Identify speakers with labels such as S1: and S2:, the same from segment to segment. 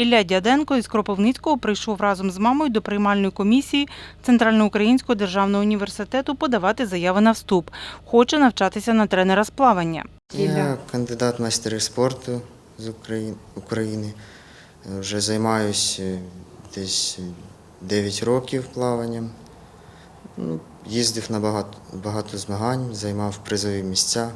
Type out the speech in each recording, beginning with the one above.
S1: Ілля Дяденко із Кропивницького прийшов разом з мамою до приймальної комісії Центральноукраїнського державного університету подавати заяви на вступ. Хоче навчатися на тренера з плавання.
S2: Я кандидат в майстери спорту з України. Е, Вже займаюся десь 9 років плаванням. Ну, Їздив на багато, багато змагань, займав призові місця.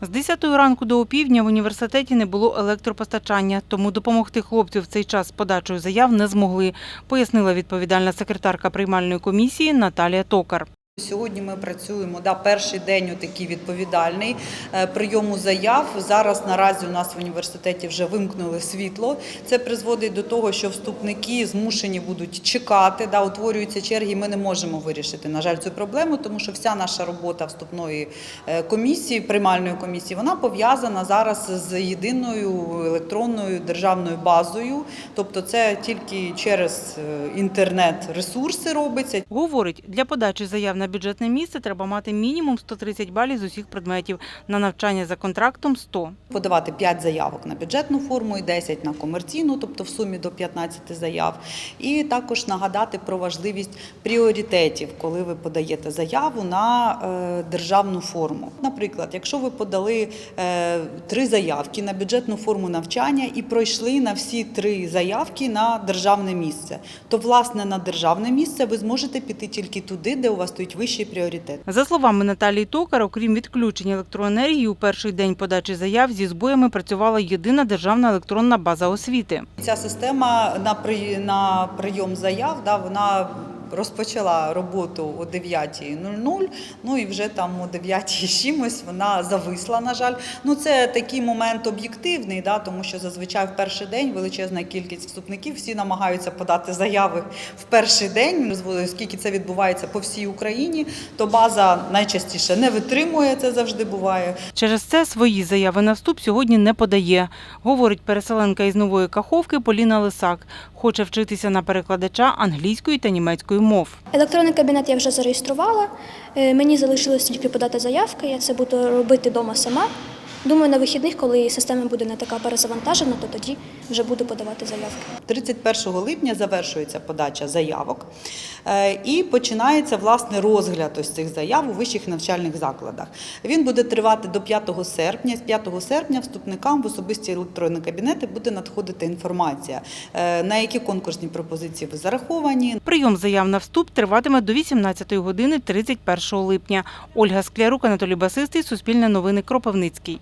S1: З 10 ранку до опівдня в університеті не було електропостачання, тому допомогти хлопцю в цей час з подачою заяв не змогли, пояснила відповідальна секретарка приймальної комісії Наталія Токар.
S3: Сьогодні ми працюємо да, перший день такий відповідальний е, прийому заяв. Зараз наразі у нас в університеті вже вимкнули світло. Це призводить до того, що вступники змушені будуть чекати, да, утворюються черги. Ми не можемо вирішити, на жаль, цю проблему, тому що вся наша робота вступної е, комісії, приймальної комісії, вона пов'язана зараз з єдиною електронною державною базою. Тобто, це тільки через е, інтернет-ресурси робиться.
S1: Говорить, для подачі заяв на бюджетне місце треба мати мінімум 130 балів з усіх предметів, на навчання за контрактом 100.
S3: подавати 5 заявок на бюджетну форму і 10 на комерційну, тобто в сумі до 15 заяв. І також нагадати про важливість пріоритетів, коли ви подаєте заяву на е, державну форму. Наприклад, якщо ви подали е, три заявки на бюджетну форму навчання і пройшли на всі три заявки на державне місце, то власне на державне місце ви зможете піти тільки туди, де у вас стоїть вищий пріоритет.
S1: За словами Наталії Токар, окрім відключення електроенергії, у перший день подачі заяв зі збоями працювала єдина державна електронна база освіти.
S3: Ця система на на прийом заяв, да, вона розпочала роботу о 9.00, ну і вже там о 9 чимось вона зависла, на жаль. Ну це такий момент об'єктивний, да, тому що зазвичай в перший день величезна кількість вступників всі намагаються подати заяви в перший день, оскільки це відбувається по всій Україні, то база найчастіше не витримує, це завжди буває.
S1: Через це свої заяви на вступ сьогодні не подає, говорить переселенка із нової Каховки Поліна Лисак. Хоче вчитися на перекладача англійської та німецької мов.
S4: Електронний кабінет я вже зареєструвала. Е, Мені залишилось тільки подати заявки. Я це буду робити вдома сама. Думаю, на вихідних, коли система буде не така перезавантажена, то тоді вже буду подавати заявки.
S3: 31 липня завершується подача заявок е, і починається власне розгляд ось цих заяв у вищих навчальних закладах. Він буде тривати до 5 серпня. З 5 серпня вступникам в особисті електронні кабінети буде надходити інформація, е, на які конкурсні пропозиції ви зараховані,
S1: Прийом заяв на вступ триватиме до 18 години 31 липня. Ольга Склярук, Анатолій Басистий, Суспільне новини, Кропивницький.